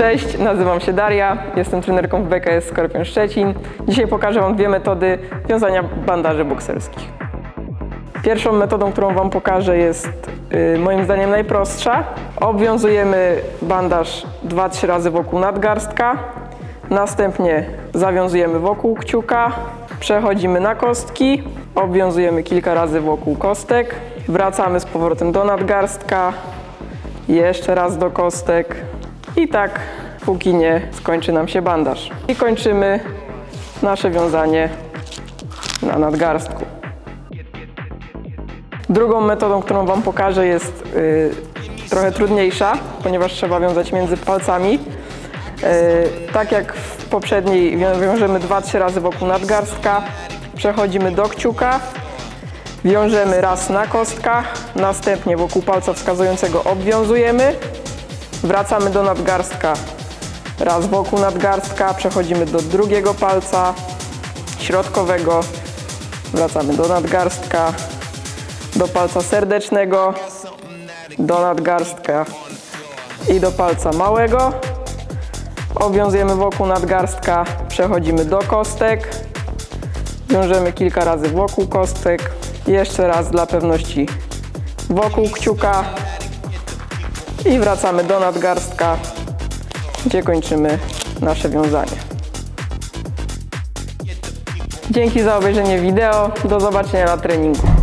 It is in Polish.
Cześć, nazywam się Daria, jestem trenerką w BKS Skorpion Szczecin. Dzisiaj pokażę Wam dwie metody wiązania bandaży bokserskich. Pierwszą metodą, którą Wam pokażę jest y, moim zdaniem najprostsza. Obwiązujemy bandaż 2-3 razy wokół nadgarstka, następnie zawiązujemy wokół kciuka, przechodzimy na kostki, obwiązujemy kilka razy wokół kostek, wracamy z powrotem do nadgarstka, jeszcze raz do kostek i tak póki nie skończy nam się bandaż. I kończymy nasze wiązanie na nadgarstku. Drugą metodą, którą Wam pokażę jest y, trochę trudniejsza, ponieważ trzeba wiązać między palcami. Y, tak jak w poprzedniej wią- wiążemy 2-3 razy wokół nadgarstka, przechodzimy do kciuka, wiążemy raz na kostkach, następnie wokół palca wskazującego obwiązujemy, wracamy do nadgarstka, raz wokół nadgarstka, przechodzimy do drugiego palca środkowego, wracamy do nadgarstka, do palca serdecznego, do nadgarstka i do palca małego. Obwiązujemy wokół nadgarstka, przechodzimy do kostek, wiążemy kilka razy wokół kostek, jeszcze raz dla pewności. Wokół kciuka i wracamy do nadgarstka, gdzie kończymy nasze wiązanie. Dzięki za obejrzenie wideo, do zobaczenia na treningu.